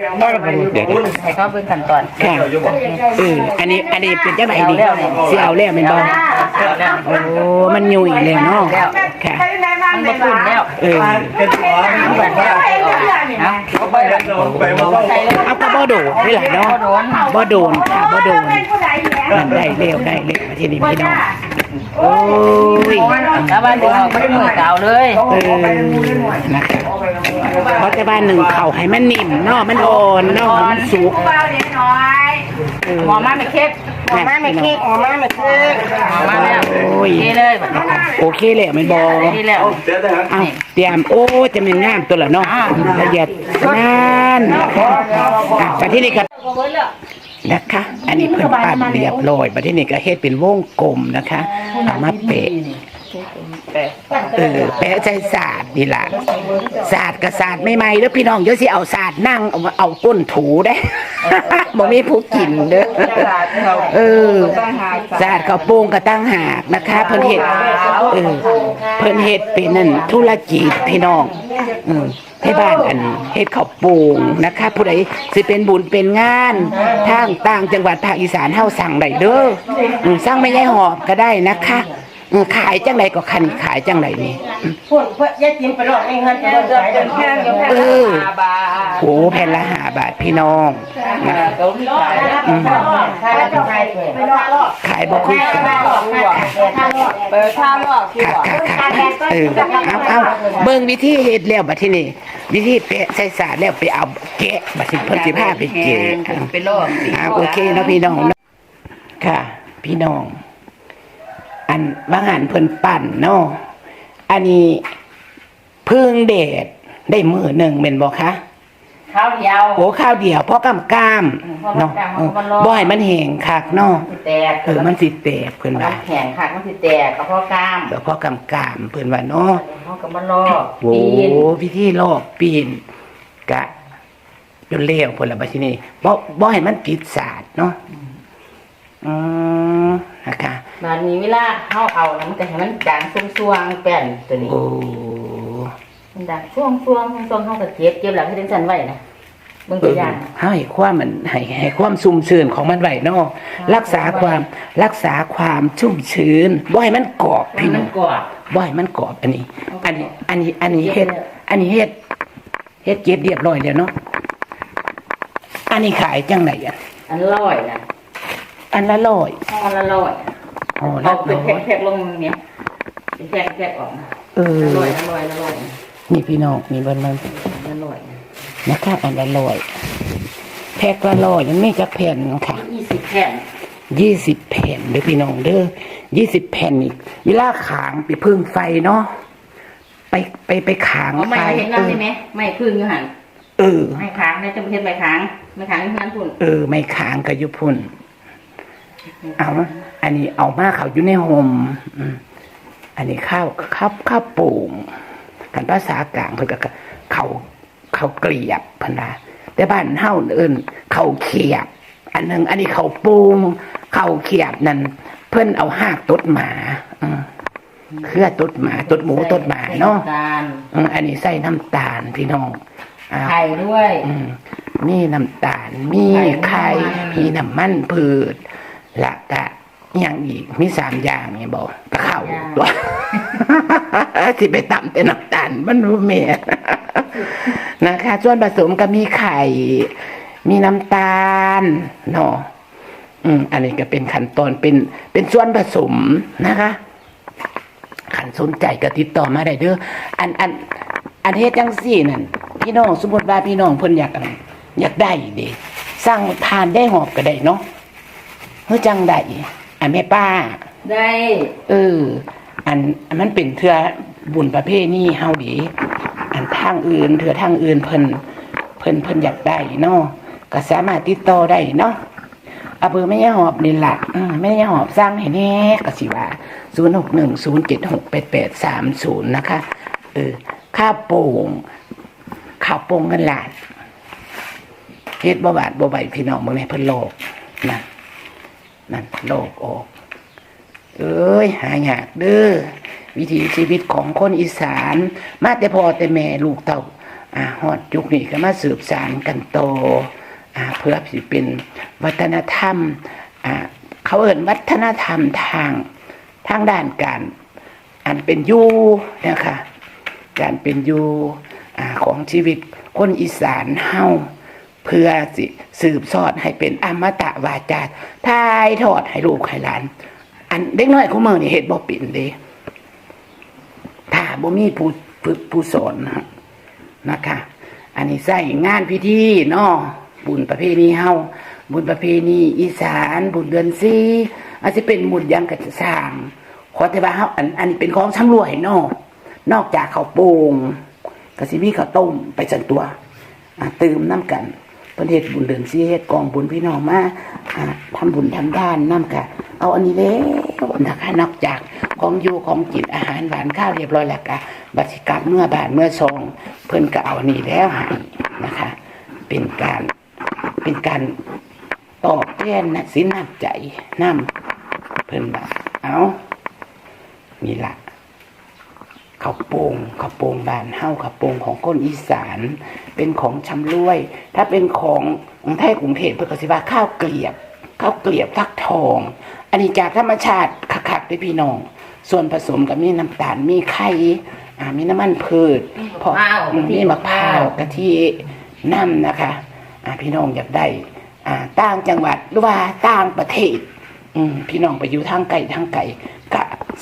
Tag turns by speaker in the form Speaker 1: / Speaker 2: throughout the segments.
Speaker 1: เดี๋ยว
Speaker 2: ให้เขาเป็นขั้นตอน
Speaker 1: ค่ะเอออันนี้อันนี้เป็นจังไหนดี
Speaker 2: เอาแล้วเนี่ย
Speaker 1: สิเอาแล้วแม่นบ่โอ้มันยุ่ยแล้วเนาะค่ะ
Speaker 2: มันบ่ขึ้นแล้ว
Speaker 1: เออ
Speaker 2: มันแบบว่าเอา
Speaker 1: เอาก็บ่โดดนี่แหละเนาะบ่โดนค่ะบ่โดนมันได้เร็วได้เร็วที่นี่พี่น้อง โอ้ย
Speaker 2: แล้วบ้านเดียวไม่ได้มือเก่าเลย
Speaker 1: เออนะคะเพราะแต่บ้านหนึ่งเขาให้มันนิ่มเนาะมันอ่อนเนาะมันสุกเออ
Speaker 2: หมอมาไม่เค็ด
Speaker 1: หมอมาไม่เค็ด
Speaker 2: หมอมาไม่เค็ดหมอมาแล้ว
Speaker 1: โอ้ย
Speaker 2: เค็ดเลยแบบนี้
Speaker 1: โอเคเลยมันบอ
Speaker 2: นี่แล้ว
Speaker 1: เอาเตรียมโอ้จะเป็นงามตัวละเนาะละเอียดนั่นนะคะอะไปที่นี่ครับ นะคะ อันนี้เพิ่นปั้นเรียบร้อยไปที่นี่ก็เฮ็ดเป็นวงกลมนะคะเอามาเปะเออ แปะใส่ศาสตร์นี่ล่ะศาสตร์กับศาสตร์ใหม่ๆเด้อพี่น้องเดี๋ยวสิเอาศาสตร์นั่งเอาเอาก้นถูได้บ่มีผู้กินเด้อเออศาสตร์ข้าโป่งก็ตั้งหากนะคะ เพิ่นเฮ็ดเออเพิ่นเฮ็ดเป็นนั่นธุรกิจพี่น้องเออให้บ้านอันเฮ็ดข้าวป่งนะคะ ผู้ใดสิเป็นบุญเป็นงานทางต่างจังหวัดภาคอีสานเฮาสั่งได้เด้อสั่งไม่ใช่หอบก็ได้นะคะ ขายจังไดก็คันขายจังไดนี่
Speaker 3: พวกเพื่อยายจิ้มไปรอดเองเงินจะเดินขายเดินแค่เดียวแค่
Speaker 1: เออโหแผ่นละหาบาทพี่น้องนะ
Speaker 2: เกาหลีขาย
Speaker 1: อืม
Speaker 3: ขายแล้วจะขายไปรอดรอด
Speaker 1: ขายบ่คือกัน
Speaker 2: เปิดท่ารอบ
Speaker 1: ค่ะค่ะค่ะเออเอาเอาเบิ่งวิธีเฮ็ดแล้วบัดที่นี่วิธีแปะใส่สาดแล้วไปเอาแกะบัดสิเพิ่นสิพาไปแกะ
Speaker 2: ไปรอบ
Speaker 1: อ่าโอเคเนาะพี่น้องเนาะค่ะ พี่น้อง อันบางหันเพิ่นปั่นเนาะอันนี้พึ่งเดดได้มือหนึ่งเป็นบ่คะ
Speaker 2: ข้าวเดียว
Speaker 1: โอ้ข้าวเดียวเพราะกำกาม
Speaker 2: อืมเพราะ
Speaker 1: เนาะ
Speaker 2: กำกาม
Speaker 1: เออ
Speaker 2: มันร้อน
Speaker 1: บ่ให้มันแห้งคักเนาะ
Speaker 2: แตก
Speaker 1: เออมันสิแตกเพิ่นว่า
Speaker 2: น้ำแข็งค่ะมันสิแตกกระเพาะกล้าม
Speaker 1: เดี๋ยวพอกำกามเพิ่นว่าเนาะ
Speaker 2: เขาก็มาลอก
Speaker 1: โอ้
Speaker 2: ปีน
Speaker 1: พิธีลอกปีนกะจนเลี้ยวพุ่นละบัดทีนี้บ่บ่ให้มันติดสาดเนาะอืมนะคะ
Speaker 2: บานนี้เวลาเข้าเอานะมันจะให้มันจางช่วงๆแป้นตัวนี้
Speaker 1: โอ้
Speaker 2: มันดังช่วงช่วงช่วงช่วงเขาก็เก็บเก็บหลังให้ถึงสันไว้นะเบิ่ง
Speaker 1: เอ
Speaker 2: ตัว
Speaker 1: อ
Speaker 2: อย่าง
Speaker 1: ให้ความมันให้ให้ความชุ่มชื้นของมันไว้เนาะรักษาความรักษาความชุ่มชื้นบ่ให้มันกรอบ
Speaker 2: ให้
Speaker 1: พี่
Speaker 2: มั
Speaker 1: น้อนง
Speaker 2: กรอบ
Speaker 1: บ่ให้มันกรอบอันนี้อันนี้ อันนี้อันนี้เฮ็ด อันนี้เฮ็ดเฮ็ดเก็บเรียบร้อยแล้วเนาะอันนี้ขายจังไหนอะ
Speaker 2: อันละร้อยนะ
Speaker 1: อันละร้อย
Speaker 2: อันละร้อย
Speaker 1: อ๋อ
Speaker 2: เอา
Speaker 1: ละ
Speaker 2: เป็น
Speaker 1: ร้อย
Speaker 2: แพ็คๆลงเนี่ยเป็นแพ็คแพ็คออกมา
Speaker 1: เออ
Speaker 2: ละร้อยละร้อยละร้อย
Speaker 1: นี่พี่น้องนี่มันมัน
Speaker 2: ละร้อย
Speaker 1: นะคะอันละร้อยแพ็คละร้อยมันไม่จักแผ่นค่ะ
Speaker 2: ยี่สิบแผ่น
Speaker 1: ยี่สิบแผ่นเด้อพี่น้องเด้อยี่สิบแผ่นอีกเวลาขางไปพึ่งไฟเนาะไปไปไปขาง
Speaker 2: เอา
Speaker 1: ไฟ
Speaker 2: ไม่เห็น
Speaker 1: เอ
Speaker 2: นั่น
Speaker 1: อ
Speaker 2: ใช่ไหมไม่พึ่งอยู่หัน
Speaker 1: เออ
Speaker 2: ไม่ค้างนะจะไม่เห็นไม่ค้างไม่ค้างที่นั่นพุ่น
Speaker 1: เออไม่ขางกับยุพุ่นเอา อันนี้เอามาเขาอยู่ในโฮมอืมอันนี้ข้าวข้าวข้าวโป่งกันภาษากลางเพิ่นก็เขาเขาเกลียบเพิ่นว่าแต่บ้านเฮาเอิ้นเขาเขียบ อันหนึงอันนี้เขาโป่งเขาเขียบนั่นเพิ่นเอาหากตดหมาอืมเครือตดหมาตดหมูตดหมาเนาะ
Speaker 2: ตาล
Speaker 1: อืมอันนี้ใส่น้ำตาลพี่น้องอ่า
Speaker 2: ไข่ด้วย
Speaker 1: อืมมีน้ำตาล มี
Speaker 2: ไข่
Speaker 1: ไข่
Speaker 2: มี
Speaker 1: มีน้ำมันพืชและกะ อหย่างอีกมีสามอย่างเนี่ยบอกกะเข้าวตัวที่ไปตำแต่น้ำตาลมันรู้เมียนะคะ ส่วนผสมก็มีไข่ มีน้ำตาลเนาะอืมอันนี้ก็เป็นขั้นตอนเป็น เป็นส่วนผสมนะคะขันสนใจก็ติดต่อมาได้เด้ออันอันอันเฮ็ดจังซี่นั่นพี่น้องสมมติว่าพี่น้องเพิ่นอยากอันอยากได้เด้สร้างทานได้หอบก็ได้เนาะเฮ้ยจังได้ อันแม่ป้า
Speaker 2: ได้
Speaker 1: เออ อันอันมันเป็นเทือบุญประเภทนี้เฮาดีอันทางอื่นเถือทางอื่นเพิ่นเพิ่นเพิ่นอยากได้เนาะก็สามารถติดต่อได้เนาะเอาเบอร์แม่ย่าหอบนี่ล่ะอืมแม่ย่าหอบสร้างให้แน่ก็สิว่า0610768830นะคะ เออข้าวโป่งข้าวโป่งเงินล้านเฮ็ดบ่บาดบ่ไหวพี่น้องเบิ่งในเพิ่นโลกนั่น นั่นโลกออก เอ้ยหายากเด้อวิถีชีวิตของคนอีสาน มาแต่พ่อแต่แม่ลูกเต่าอ่าฮอดยุคนี้ก็มาสืบสานกันโตอ่าเพื่อสิเป็นวัฒนธรรมอ่าเขาเอ่นวัฒนธรรมทางทางด้านการอันเป็นยูนะคะการเป็นยูอ่าของชีวิตคนอีสานเฮา เพื่อสิสืบสอดให้เป็นอมตะวาจาทายทอดให้ลูกให้หลาน อันเด็กน้อยของเมืองนี่เฮ็ดบ่เป็นเด้ถ้าบ่มีผู้ฝึกผู้สอนนะนะคะ อันนี้ใส่งานพิธีเนาะบุญประเพณีเฮาบุญประเพณีอีสาน บุญเดือนสีอาจจะเป็นบุญยังกระสร้าง ขอแต่ว่าเฮาอันอันนี้เป็นของชำรวยเนาะนอกจากข้าวโป่งก็สิมีข้าวต้มไปจันตัว ตื่มน้ำกัน เพิ่นเฮ็ดบุญเดือนสีเฮ็ดกองบุญพี่น้องมาอ่าทำบุญทำด้านน้ำกะเอาอันนี้แล้วนะคะนอกจากของอยู่ของกินอาหารหวานข้าวเรียบร้อยแล้วกะบัตรกลับเมื่อบาทเมื่อซองเพิ่นก็เอาอันนี้แล้วให้นะคะ เป็นการเป็นการตอบแทนนะสินน้ำใจน้ำเพิ่นแบบเอานี่ละ ข้าวโป่งข้าวโป่งบานเฮาข้าวโป่งของคนอีสาน เป็นของชำร่วย ถ้าเป็นของของไทยกรุงเทพเพื่อก็สิว่าข้าวเกลียบข้าวเกลียบฟักทอง อันนี้จากธรรมชาติคักๆด้วยพี่น้อง ส่วนผสมกับมีน้ำตาลมีไข่อ่ามีน้ำมันพืชพออืมมีมะพร้าวกะทิน้ำนะคะอ่าพี่น้องอยากได้อ่าต่างจังหวัดหรือว่าต่างประเทศอืมพี่น้องไปอยู่ทางไกลทางไกลกะ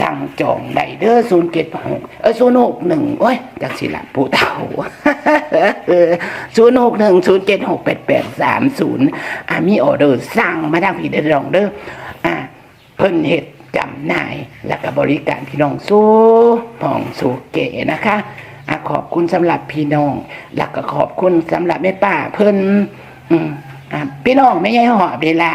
Speaker 1: สั่งจองได้เด้อศูนย์เจ็ดหกเออศูนย์หกหนึ่งโอ้ยจากสิละผู้เฒ่าศูนย์หกหนึ่งศูนย์เจ็ดหกแปดแปดสามศูนย์อ่ามีออเดอร์สั่งมาทางพี่ได้อลองเด้ออ่าเพิ่นเฮ็ดจำหน่ายแล้วก็บริการพี่น้องสู้ผ่องสู้เก๋นะคะอะขอบคุณสำหรับพี่น้อง แล้วก็ขอบคุณสำหรับแม่ป้าเพิ่นอืมอะพี่น้องไม่ใช่หอบเลยละ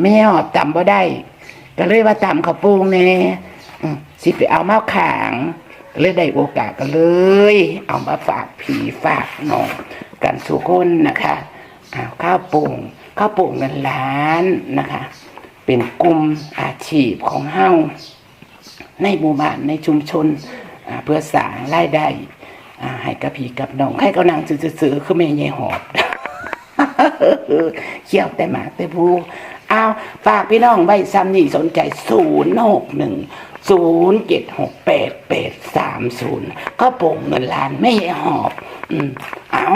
Speaker 1: ไม่ใช่หอบจำบ่ได้ ก็เลยว่าจำข้าวปุ้งแน่อืมสิไปเอามาขางก็เลยได้โอกาสก็เลย เอามาฝากผีฝากน้องกันสุกคนนะคะอ้าข้าวป่งข้าวป่งเงินล้านนะคะ เป็นกลุ่มอาชีพของเฮาในหมู่บ้านในชุมชนเพื่อสร้างรายได้ให้กับพี่กับน้องใครก็นั่งซื้อๆคือแม่ยายหอบเขี่ยวแต่หมากแต่ผู้ เอาฝากพี่น้องไว้ซ้ำนี่สนใจศูนย์หกหนึ่งศูนย์เจ็ดหกแปดแปดสามศูนย์ก็โป่งเงินล้านไม่หอบ อืมเอา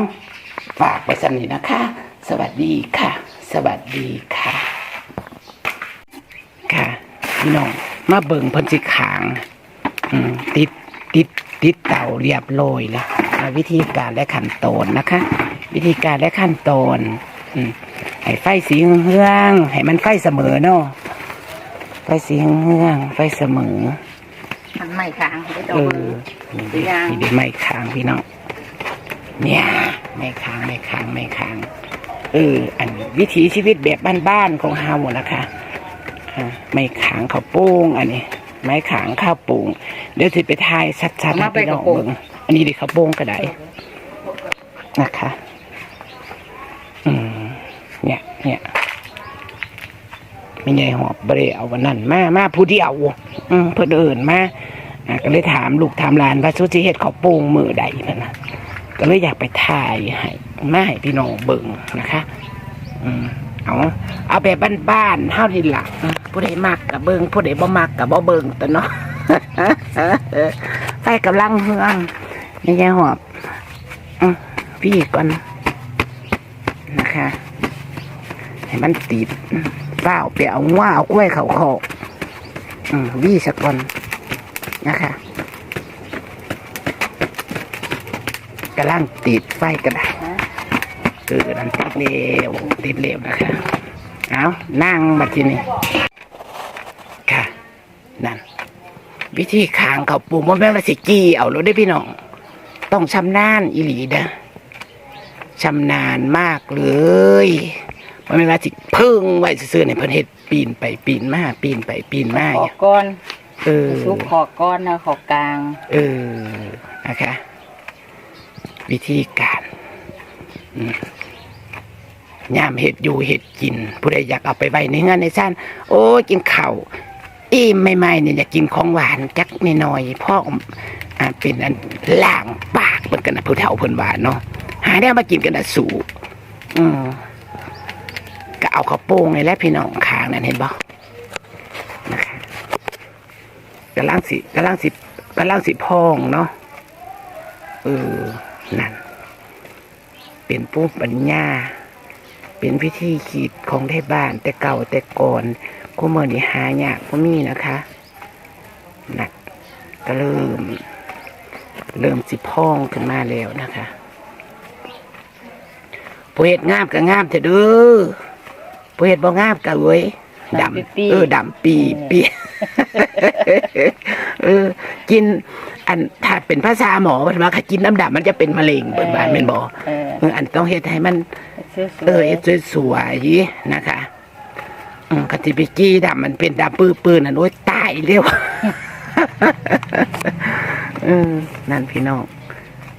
Speaker 1: ฝากไว้ซ้ำนี่นะคะ สวัสดีค่ะ สวัสดีค่ะ ค่ะ พี่น้องมาเบิ่งเพิ่นสิขางอืมติดติดติดเต่าเรียบร้อยแล้ววิธีการและขั้นตอนนะคะ วิธีการและขั้นตอน อืม ให้ไฟสีเฮืองๆให้มันไฟเสมอเนาะไฟสีเฮืองๆไฟเสมอ
Speaker 2: มันไม่ค้างได้ดอ
Speaker 1: เอก
Speaker 2: เบอ
Speaker 1: อ
Speaker 2: ร์
Speaker 1: นี่
Speaker 2: สียาง
Speaker 1: ได้ไม่ค้างพี่น้องเนี่ยไม่ค้างไม่ค้างไม่ค้างเอออันวิถีชีวิตแบบบ้านๆของเฮานะคะอ่าไม่ขางข้าวโป้งอันนี้ ไม้ขางข้าวโป่งเดี๋ยวสิไปทายชัดๆให้พี่น้องเบิ่งอันนี้ดิข้าวโป้งก็ได้นะคะ อืม เนี่ยเนี่ยไม่ใช่หอบเบรเอาวันนั้นมามาผู้เดียวอืมเพื่อนเอินมาก็เลยถามลูกถามหลานว่าสุจิเฮ็ดข้าป้งมือใดเพิ่นนะก็เลยอยากไปถ่ายให้มาให้พี่น้องเบิ่งนะคะ อืมเอาเอาแบบบ้านๆเท่าที่หลักผู้ใดมักกับเบิงผู้ใดบ่มักกับบ่เบิงแต่เนาะไฟกำลังเฮืองไม่ใช่หอบอพี่ก่อนนะคะ ให้มันติดเปล่าไปเอาว่าเอากล้วยเขาคอกอืมวี่สักก่อนนะคะกำลังติดไฟกระดาษเออนั่นติดเร็วติดเร็วนะคะเอานั่งบัดทีนี้ค่ะนั่นวิธีขางเขาปูมันแม่นว่าสิกี้เอาแล้ได้พี่น้อง ต้องชำนาญอีหลีเด้อชำนาญมากเลย มันไม่นว่าสิเพิ่งไว้ซื่อๆในประเทศปีนไปปีนมาปีนไปปีนมา
Speaker 2: ขอ
Speaker 1: เนี่ย
Speaker 2: ก้อน
Speaker 1: เออ
Speaker 2: ซุปขอก้อนนะขอกลาง
Speaker 1: เออ นะคะ วิธีการอืมยามเห็ดอยู่เห็ดกิน ผู้ใดอยากเอาไปไว้ในเงินในซ่านโอ้ยกินข้าวอิ่มใหม่ๆเนี่ยอยากกินของหวานจักหน่อยๆพ่อออ่าเป็นอันล่างปากเหมือนกันนะผู้เฒ่าเพิ่นว่าเนาะหาได้มากินกันนะสู่อืม ก็เอาข้าวโป่งนี่แหละพี่น้องข้างนั่นเห็นบ่นะคะกำลังสิกำลังสิกำลังสิพองเนาะเออนั่น เป็นปุ๊บปัญญา เป็นพิธีขีดของไทยบ้านแต่เก่าแต่ก่อนกูเมื่อนี้หายากก็มีนะคะนักก็เริ่ม เริ่มสิพองขึ้นมาแล้วนะคะผู้เห็ดงามก็งามเถอะเด้อ ผู้เห็ดบ่งามก็เว้ยดำเออดำปีปีเออ กิน อันถ้าเป็นภาษาหมอเพิ่นว่าถ้ากินน้ำดำมันจะเป็นมะเร็งเปิดบ้านแม่นบ่
Speaker 2: เออ
Speaker 1: เอออันต้องเฮ็ดให้มัน
Speaker 2: สวยๆ
Speaker 1: เออเฮ็ดสวยๆนะคะอืมกติปิกี้ดำมันเป็นดำปื้อปืนนั่นโอ้ยตายเร็วเออนั่นพี่น้อง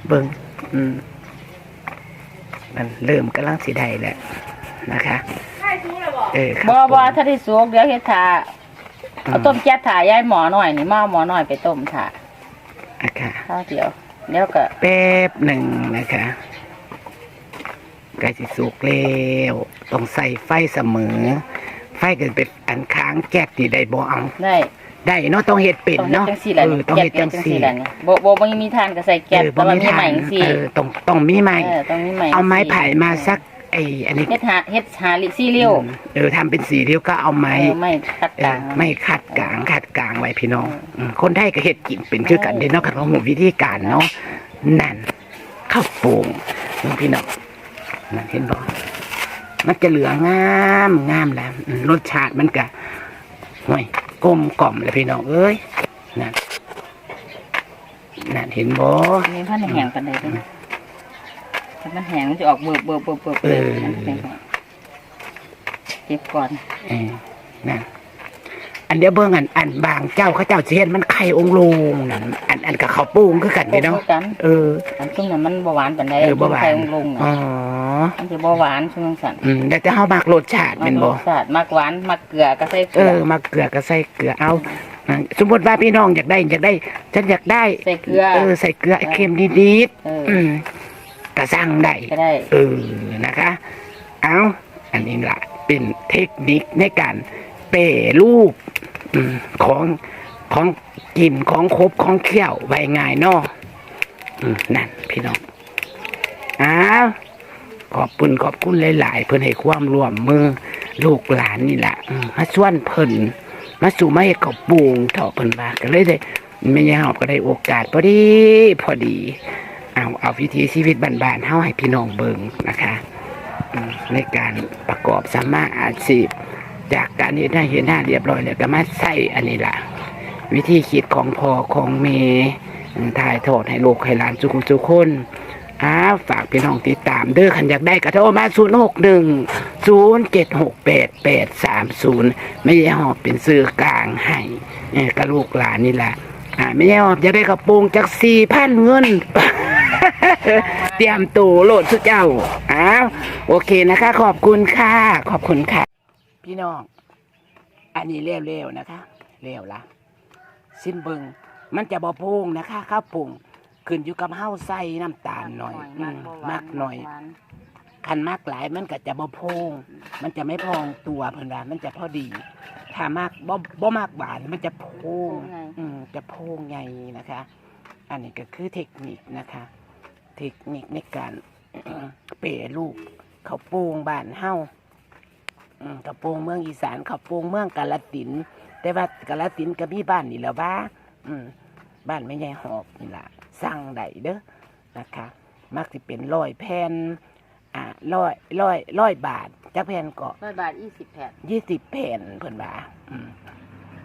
Speaker 1: เบิ่งอืมมันเริ่มกำลังสิได้แล้วนะคะ เออครับ
Speaker 2: บ่บ่ถ้าได้สุกเดี๋ยวเฮ็ดถาเอาต้มแก๊สถายายหมอหน่อยนี่มาเอาหมอหน่อยไปต้มถา
Speaker 1: นะคะ
Speaker 2: ข้าวเดียวเดี๋ยวก็
Speaker 1: แป๊บหนึ่งนะคะใกล้สิสุกแล้วต้องใส่ไฟเสมอ ไฟก็เป็นอันค้างแก๊สที่ได้บ่เอา
Speaker 2: ได้
Speaker 1: ได้เนาะต้องเฮ็ดเป็น
Speaker 2: ต้องเฮ็ด
Speaker 1: เนาะ
Speaker 2: จังซี่แหละ
Speaker 1: เออต้องเฮ็ดจัง
Speaker 2: แก๊ส
Speaker 1: ซี่
Speaker 2: แหละนี่บ่บ่บ่มีทานก็ใส่แก๊ส
Speaker 1: เออ
Speaker 2: แต่ว่ามี
Speaker 1: ทา
Speaker 2: ใหม่
Speaker 1: น
Speaker 2: จังซี่
Speaker 1: เออต้องต้องมีไม้
Speaker 2: เออต้องมีใหม่
Speaker 1: เอาไม้
Speaker 2: จังซี่
Speaker 1: ไผ่มาสัก ไอ้อันนี้
Speaker 2: เฮ็ดหาเฮ็ดหาลิซี่เลี้ยว
Speaker 1: เออทำเป็นสีเดียวก็เอาไม้
Speaker 2: เออไม่คัด
Speaker 1: เอก
Speaker 2: ลา
Speaker 1: องไม่ขัดกลางขัดกลางไว้พี่น้องมคนไทยก็เฮ็ดกินเป็นคือกันเด้เนาะกันของหูวิธีการเนาะนั่นข้าวโป่งน้องพี่น้องนั่นเห็นบ่มันจะเหลืองงามงามแล้วอืมรสชาติมันก็ห่วยกลมกล่อมเลยพี่น้องเอ้ยนั่นนั่นเห็นบ่
Speaker 2: มีพันแห้งปานใดเด้อ ถ้ามันแห้งมันจะออกเบิบเบิบเบิบเบิบ
Speaker 1: เออ
Speaker 2: มันแห้งเก็บก่อน
Speaker 1: เออนั่นอันเดียวเบิ่งอันอันบางเจ้าเขาเจ้าสิเฮ็ดมันไข่องค์ลงนั่นอันอันกับข้าวโป่งคือกันเด้เนาะ
Speaker 2: กัน
Speaker 1: เออ
Speaker 2: อันซุ่มนั้นมันบ่หวานปานใด
Speaker 1: เออบ่หวาน
Speaker 2: ใส่ลงๆ
Speaker 1: อ๋
Speaker 2: น่ะ
Speaker 1: อ
Speaker 2: มันจะบ่หวานซุ่มสั่น
Speaker 1: อืมแต่จะเฮามักรสชาติแม่นบ่
Speaker 2: รสชาติมักหวานมักเกลือก็ใส่เก
Speaker 1: เอ
Speaker 2: ลือ
Speaker 1: อมักเกลือก็ใส่เกลือเอาอะสมมุติว่าพี่น้องอยากได้อยากได้ ฉันอยากได้
Speaker 2: ใส่เกลือ
Speaker 1: เออใส่เกลือเค็มนิด
Speaker 2: เออ
Speaker 1: ๆอืม ก็สั่งได้
Speaker 2: ก็ได้
Speaker 1: เออนะคะ เอาอันนี้ล่ะเป็นเทคนิคในการเปรรูปอืมของของกินของครบของเคี่ยวไว้ง่ายเนาะอืมนั่นพี่น้องอ้าวขอบคุณขอบคุณหลาย ๆ เพิ่นให้ความร่วมมือลูกหลานนี่แหละอืมมาส่วนเพิ่นมาสู่มาเฮ็ดข้าวปูงเถาะเพิ่นว่าก็เลยได้ไม่ยาวก็ได้โอกาสพอดี พอดี เอาเอาวิถีชีวิตบ้านๆเฮาให้พี่น้องเบิ่งนะคะในการประกอบสมมาอาชีพ จากการเห็นหน้าเห็นหน้าเรียบร้อยแล้วก็มาใส่อันนี้ล่ะ วิธีคิดของพ่อของเมย์ถ่ายทอดให้ลูกให้หลานทุกคนทุกคนอ้าฝากพี่น้องติดตามเด้อขันอยากได้กระโทรมา0 6 1 0 7 6 8 8 3 0ไม่ใช่หอบเป็นซื้อกลางให้กับลูกหลานนี่แหละอ่าไม่ใช่หอบอยากได้กระโปรงจากสี่พันเงิน เตรียมตัวโหลดสุดเจ้าอ้าวโอเคนะคะ ขอบคุณค่ะ ขอบคุณค่ะ พี่น้อง อันนี้เร็วๆนะคะเร็วละซิมเบิงมันจะบอโพงนะคะข้าวปรุงขึ้นอยู่กับเห้าใส่น้ำตาลหน่อยอืมมากหน่อยคันมากหลายมันก็จะบ่โพงมันจะไม่พองตัวเพิ่นว่ามันจะพอดี ถ้ามากบ่บ่มากหวานมันจะโพงอืมจะโพงไงนะคะ อันนี้ก็คือเทคนิคนะคะ เทคนิคในการเปรรูปข้าวโป่งบ้านเฮาอืมข้าวโป่งเมืองอีสานข้าวโป่งเมืองกาลสินธุ์แต่ว่ากาลสินธุ์ก็มีบ้านนี่แหล้วว่าอืมบ้านไม่ใหญ่หอบนี่ล่ะสั่งได้เด้อนะคะ มักสิเป็นร้อยแผ่นอ่าร้อยร้อยร้อยบาทจักแผ่นก็
Speaker 2: ร้อยบาทยี่สิบแผ่น
Speaker 1: ยี่สิบแผ่นเพิ่นว่าอืม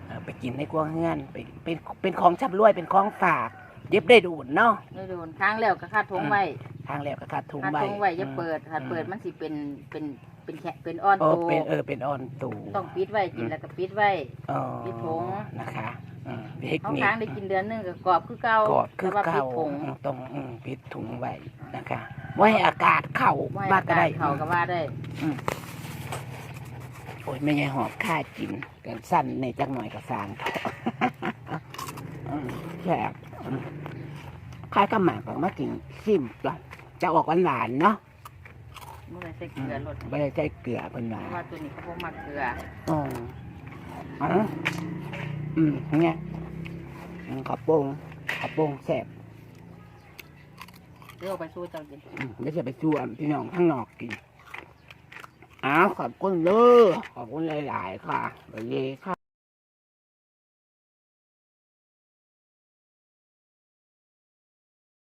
Speaker 1: เอาไปกินในกวางเฮือนไปเป็นเป็นของชับรวยเป็นของฝาก เย็บได้ดูนเนาะ
Speaker 2: ได้โดนค้างแล้วก็คาดทงไว้
Speaker 1: ทางแล้วก็ขาดทุง
Speaker 2: คาด
Speaker 1: ใบ
Speaker 2: ทงไว้อย่าเปิดถ้าเปิดมันสิเป็นเป็นเป็นแค่เป็นอ้อน
Speaker 1: โอ้
Speaker 2: โต
Speaker 1: เป็นเออเป็นออนตู
Speaker 2: ต้องปิดไว้กินแล้วก็ปิดไว้
Speaker 1: อ๋อ
Speaker 2: ปิดถุง
Speaker 1: นะคะอืมเทค
Speaker 2: เขา
Speaker 1: นิค
Speaker 2: ค้างได้กินเดือนหนึงก็กรอบคือเก่าก
Speaker 1: อดคือ
Speaker 2: แต่ว่าปิ
Speaker 1: เก่า
Speaker 2: ดถุง
Speaker 1: ต้องอืมปิดถุงไว้นะคะ ไว้ให้อากาศเข้า
Speaker 2: ไว้
Speaker 1: บ้า
Speaker 2: อาก
Speaker 1: ก็
Speaker 2: กา
Speaker 1: ได้
Speaker 2: ศเขาก็ว่าได้
Speaker 1: โอ้ยไม่ใช่หอบค่ากินกันสั้นในจักหน่อยก็สร้างเถอะอืมแซ่บอืม คล้ายกับหมากของมากินซิมจ้ะจะออกหวานๆเนาะ
Speaker 2: เมื่อไรใส่เกลือรส
Speaker 1: ไม่ได้ใช้เกลือเป็นหวา
Speaker 2: เพ
Speaker 1: น
Speaker 2: ราะว่าตัวนี้เขาพวกมักเกลือ
Speaker 1: อ๋ออ๋ออืมเนี่ยอืมข้าวโป่งข้าวโป่งแซ่บ
Speaker 2: เดี๋ยวเอาไปสู้เจ้ากิน
Speaker 1: อืมไม่ใช่ไปชวนพี่น้องข้างนอกกินอ้าวขอบคุณเด้อขอบคุณหลาย ๆ ค่ะไปเลยค่ะ